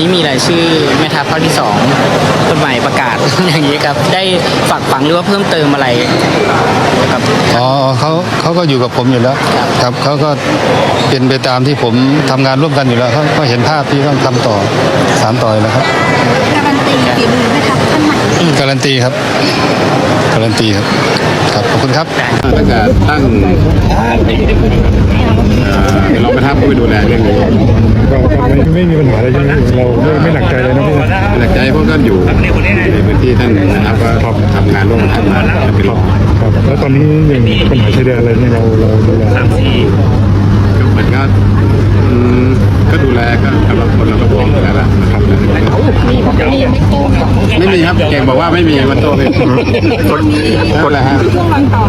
นี้มีรายชื่อแม่ทัพภาคที่สองคนใหม่ประกาศ อย่างนี้ครับได้ฝากฝังหรือว่าเพิ่มเติมอะไรเกี่ยวกับ อ๋อเขาเขาก็อยู่กับผมอยู่แล้วครับเขาก็เป็นไปตามที่ผมทำงานร่วมกันอยู่แล้วเขาก็เห็นภาพที่ต้องทำต่อสารต่ออยู่แล้วครับการันตีฝีมือแม่ทัพท่านใหม่การันตีครับการันตีครับครับขอบคุณครับ ตั้งแต่ตั้งเอ่อเราประทับก็ไปดูแลเรื่องนี้ ก็ก็ ไม่ไม่มีปัญหาอะไรใช่ไหมเราไม่ไม่หนักใจเลยนะพี่นะหลักใจเพราะก็อยู่ในพื้นที่ท่านนะครับก็ทำงานร่วมกับท่านมาเป็นรอบครับแล้วตอนนี้อย่างปัญหาชายแดนอะไรเนี่ยเราเราดูแลมันก็อืมก็ดูแลก็กำลังคนเราก็พร้อมอยู่แล้วล่ะนะครับไม่มีครับเก่งบอกว่าไม่มีมันโตเลยคนละฮะช่วงวันต่อ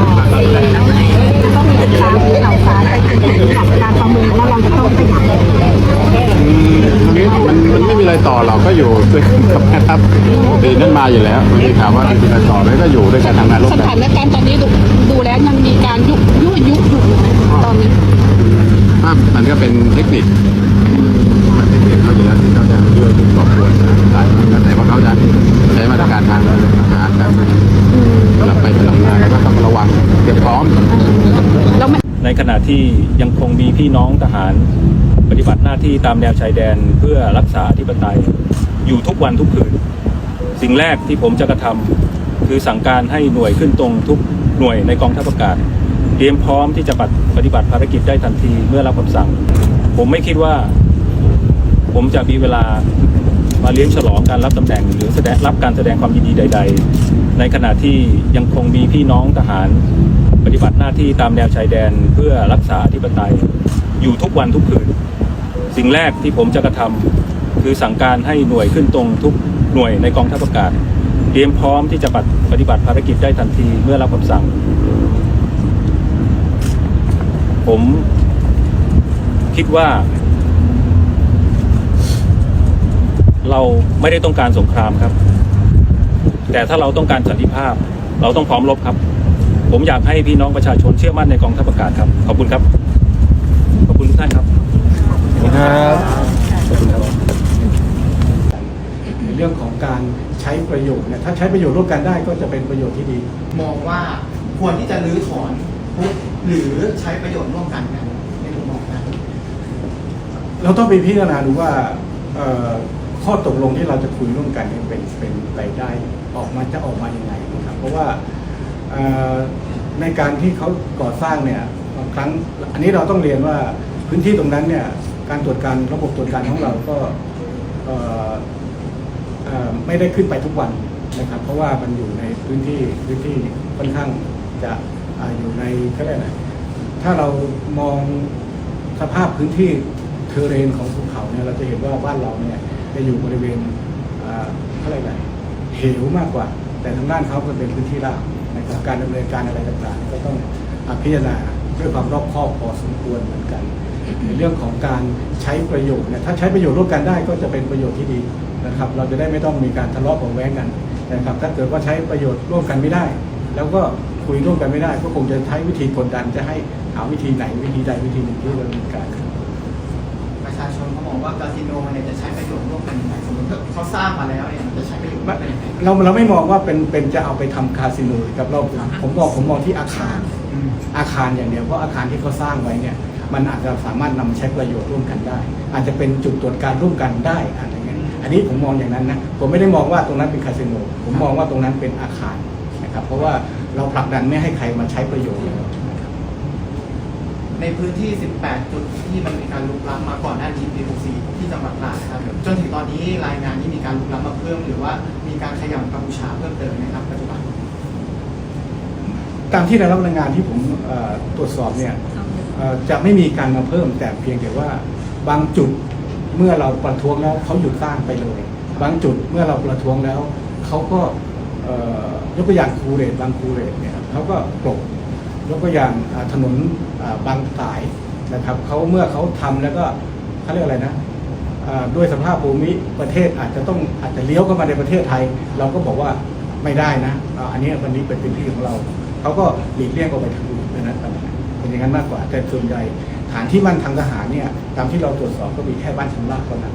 ต้องมีศึกษาข่าวสารไปถึงกับการประเมินแล้วเราจะต้องขยับ อืมตรงนี้มันมันไม่มีอะไรต่อหรอก ก็อยู่ด้วยกับแม่ทัพปีนั้นมาอยู่แล้วไม่มีข่าวว่ามีอะไรต่อแล้วก็อยู่ด้วยกันทำงานร่วมสกันถานการณ์ตอนนี้ดูดูแล้วยังมีการยุยุยุอยู่ตอนนี้ภาพมันก็เป็นเทคนิคมันเทคนิคเขาอยู่แล้วที่เขาจะเลือกผู้ก่อควรได้แล้วแต่ว่าเขาจะใช้มาตรการทางทหารแบบกำลังไปกำลังมาแล้วก็ต้องระวังเตรียมพร้อม แล้วมันในขณะที่ยังคงมีพี่น้องทหาร ปฏิบัติหน้าที่ตามแนวชายแดนเพื่อรักษาอธิปไตย อยู่ทุกวันทุกคืน สิ่งแรกที่ผมจะกระทำคือสั่งการให้หน่วยขึ้นตรงทุกหน่วยในกองทัพอากาศ เตรียมพร้อมที่จะปฏิบัติภารกิจได้ทันทีเมื่อรับคำสั่ง ผมไม่คิดว่า ผมจะมีเวลามาเลี้ยงฉลองการรับตำแหน่งหรือแสดงรับการแสดงความยินดีใด ๆ ในขณะที่ยังคงมีพี่น้องทหาร ปฏิบัติหน้าที่ตามแนวชายแดนเพื่อรักษาอธิปไตย อยู่ทุกวันทุกคืน สิ่งแรกที่ผมจะกระทำ คือสั่งการให้หน่วยขึ้นตรงทุกหน่วยในกองทัพอากาศ เตรียมพร้อมที่จะปฏิบัติภารกิจได้ทันทีเมื่อรับคำสั่ง ผมคิดว่า เราไม่ได้ต้องการสงครามครับ แต่ถ้าเราต้องการสันติภาพ เราต้องพร้อมรบครับ ผมอยากให้พี่น้องประชาชนเชื่อมั่นในกองทัพอากาศครับ ขอบคุณครับ ขอบคุณทุกท่านครับในเรื่ องของการใช้ประโยชน์เนี่ยถ้าใช้ประโยชน์ร่วมกันได้ก็จะเป็นประโยชน์ที่ดี มองว่าควรที่จะรื้อถอนปุ๊บหรือใช้ประโยชน์ร่วมกันกันในมุมมองนั้นเราต้องไปพิจารณาดูว่าเอ่อข้อตกลงที่เราจะคุยร่วมกันเนี่ยเป็นเป็นไปได้ออกมาจะออกมายังไงนะครับเพราะว่าเอ่อในการที่เขาก่อสร้างเนี่ยบางครั้งอันนี้เราต้องเรียนว่าพื้นที่ตรงนั้นเนี่ยการตรวจการระบบตรวจการของเราก็เอ่อเอ่อ ไม่ได้ขึ้นไปทุกวันนะครับ เพราะว่ามันอยู่ในพื้นที่พื้นที่ค่อนข้างจะออยู่ในเขาเรียกอะไรถ้าเรามองสภาพพื้นที่เทอเรนของภูเขาเนี่ยเราจะเห็นว่าบ้านเราเนี่ยจะอยู่บริเวณอ่าเขาเรียกอะไรเหวมากกว่า แต่ทางด้านเขาก็เป็นพื้นที่ราบนะครับการดำเนินการอะไรต่างๆ ก็ต้องอพิจารณาด้วยความรอบคอบพอสมควรเหมือนกัน ในเรื่องของการใช้ประโยชน์เนี่ยถ้าใช้ประโยชน์ร่วมกันได้ก็จะเป็นประโยชน์ที่ดีนะครับ เราจะได้ไม่ต้องมีการทะเลาะเบาะแว้งกันนะครับ ถ้าเกิดว่าใช้ประโยชน์ร่วมกันไม่ได้ แล้วก็คุยร่วมกันไม่ได้ ก็คงจะใช้วิธีกดดันจะให้หาวิธีไหนวิธีใดวิธีหนึ่งที่ดำเนินการประชาชนเขาบอกว่าคาสิโนเนี่ยจะใช้ประโยชน์ร่วมกันยังไงสมมติเขาสร้างมาแล้วเนี่ยมันจะใช้ประโยชน์ร่วมกันยังไงเราเราไม่มองว่าเป็นเป็นจะเอาไปทำคาสิโนครับเราผมมองผมมองที่อาคารอืมอาคารอย่างเดียวเพราะอาคารที่เขาสร้างไว้เนี่ย มันอาจจะสามารถนำมาใช้ประโยชน์ร่วมกันได้ อาจจะเป็นจุดตรวจการร่วมกันได้อะไรเงี้ยอันนี้ผมมองอย่างนั้นนะผมไม่ได้มองว่าตรงนั้นเป็นคาสิโนผมมองว่าตรงนั้นเป็นอาคารนะครับเพราะว่าเราผลักดันไม่ให้ใครมาใช้ประโยชน์นะครับในพื้นที่ 18 จุดที่มันมีการลุกล้ำมาก่อนหน้านี้ปี 64 ที่จังหวัดตราดนะครับ จนถึงตอนนี้รายงานนี้มีการลุกล้ำมาเพิ่ม หรือว่ามีการขยับกัมพูชาเพิ่มเติมไหมครับปัจจุบัน ตามที่ได้รับรายงานที่ผมเอ่อตรวจสอบเนี่ยเอ่อ จะไม่มีการมาเพิ่มแต่เพียงแต่ว่าบางจุดเมื่อเราประท้วงแล้วเขาหยุดสร้างไปเลย บางจุดเมื่อเราประท้วงแล้วเขาก็ยกตัวอย่างคูเรตบางคูเรตเนี่ยเขาก็ปลดยกตัวอย่างถนนบางสายนะครับเขาเมื่อเขาทำแล้วก็เขาเรียกอะไรนะด้วยสภาพภูมิประเทศอาจจะต้องอาจจะเลี้ยวเข้ามาในประเทศไทย เราก็บอกว่าไม่ได้นะ อันนี้วันนี้เป็นพื้นที่ของเรา เขาก็หลีกเลี่ยงออกไปทางอื่นนั้นปัญหา เป็นอย่างนั้นมากกว่า แต่ส่วนใหญ่ฐานที่มั่นทางทหารเนี่ยตามที่เราตรวจสอบก็มีแค่บ้านชำราบเท่านั้น